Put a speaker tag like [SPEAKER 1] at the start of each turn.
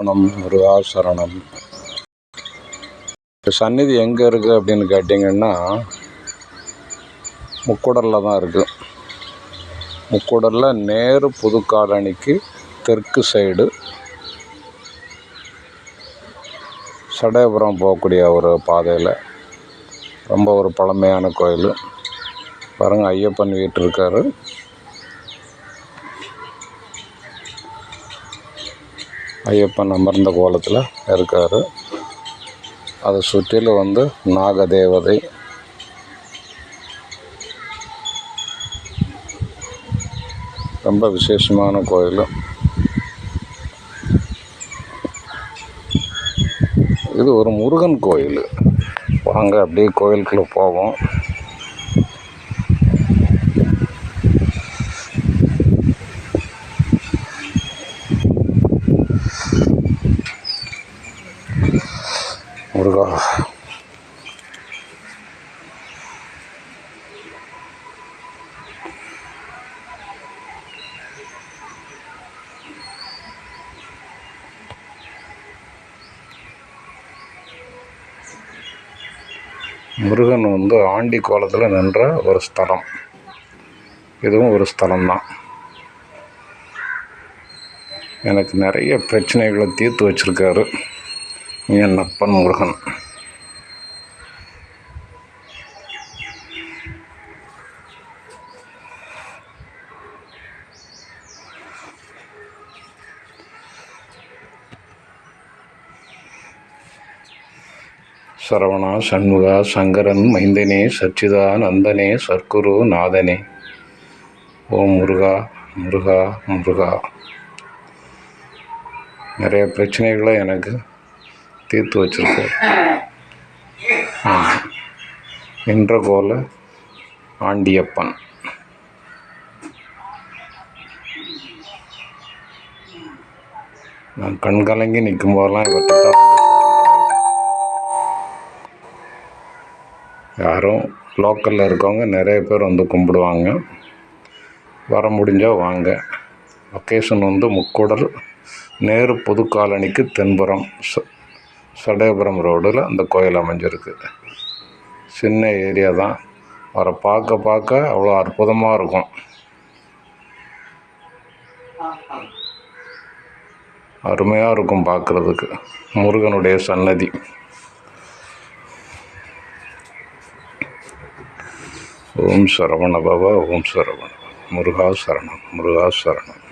[SPEAKER 1] சரணம் முருகா சரணம். இப்போ சந்நிதி எங்கே இருக்குது அப்படின்னு கேட்டிங்கன்னா முக்குடலில் தான் இருக்குது முக்குடலில் நேரு புது காலனிக்கு தெற்கு சைடு சடையபுரம் போகக்கூடிய ஒரு பாதையில் ரொம்ப ஒரு பழமையான கோயில். பாருங்கள் ஐயப்பன் வீட்டு இருக்கார் ஐயப்பன் அமர்ந்த கோலத்தில் இருக்கார். அதை சுற்றிலும் வந்து நாகதேவதை. ரொம்ப விசேஷமான கோயில். இது ஒரு முருகன் கோயில். வாங்க அப்படியே கோயிலுக்குள்ளே போவோம். முருகா. முருகன் வந்து ஆண்டி கோலத்தில் நின்ற ஒரு ஸ்தலம். இதுவும் ஒரு ஸ்தலம்தான். எனக்கு நிறைய பிரச்சனைகளை தீர்த்து வச்சுருக்காரு. என் அப்பன் முருகன் சரவணா சண்முகா சங்கரன் மைந்தனே சச்சிதானந்தனே சர்க்குரு நாதனே. ஓம் முருகா முருகா முருகா. நிறைய பிரச்சனைகளை எனக்கு. தீர்த்து வச்சிருக்கார். ஆமாம். நின்ற கோல ஆண்டியப்பன். நான் கண் கலங்கி நிற்கும் போதெல்லாம் இவர்கிட்ட தான் யாரும் லோக்கலில் இருக்கவங்க நிறைய பேர் வந்து கும்பிடுவாங்க. வர முடிஞ்சால் வாங்க. லொக்கேஷன் வந்து முக்கூடல் நேரு புது காலனிக்கு தென்புறம் சடையபுரம் ரோடில் அந்த கோயில் அமைஞ்சிருக்கு. சின்ன ஏரியா தான். வர பார்க்க பார்க்க அவ்வளோ அற்புதமாக இருக்கும். அருமையாக இருக்கும் பார்க்குறதுக்கு. முருகனுடைய சன்னதி. ஓம் சரவண பவா ஓம் சரவண முருகா சரணம் முருகா சரணம்.